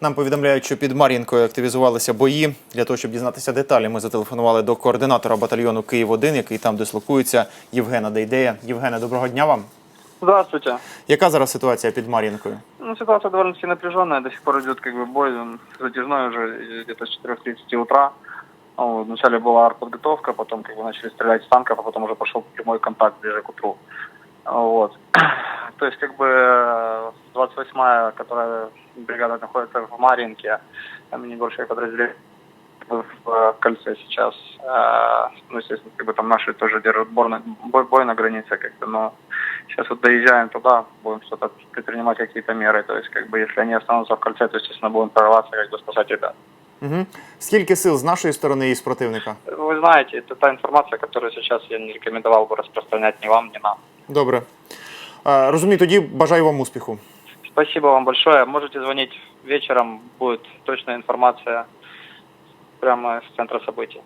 Нам повідомляють, що під Мар'їнкою активізувалися бої. Для того, щоб дізнатися деталі, ми зателефонували до координатора батальйону Київ-1, який там дислокується, Євгена Дейдея. Євгене, доброго дня вам. Здравствуйте. Яка зараз ситуація під Мар'їнкою? Ну, ситуация довольно-таки напряженная, до сих пор идет как бы бой, он затяжной уже где-то с 4.30 утра. А Вот, вначале была артподготовка, потом как бы начали стрелять с танков, а потом уже пошел прямой контакт ближе к утру. А Вот. То есть как бы э, 28-я, которая бригада находится в Маринке, там небольшое подразделение в э, кольце сейчас. Э, Ну, естественно, как бы там наши тоже держат бой на, бой, бой на границе, как бы, но сейчас вот доезжаем туда, будем что-то предпринимать какие-то меры. То есть, как бы, если они останутся в кольце, то, естественно, будем прорываться, как бы спасать ребят. Угу. Скільки сил з нашої сторони і з противника? Вы знаете, это та информация, которую сейчас я не рекомендовал бы распространять ни вам, ни нам. Добре. Розумію, тоді бажаю вам успіху. Спасибо вам большое. Можете звонить вечером, будет точная информация прямо с центра событий.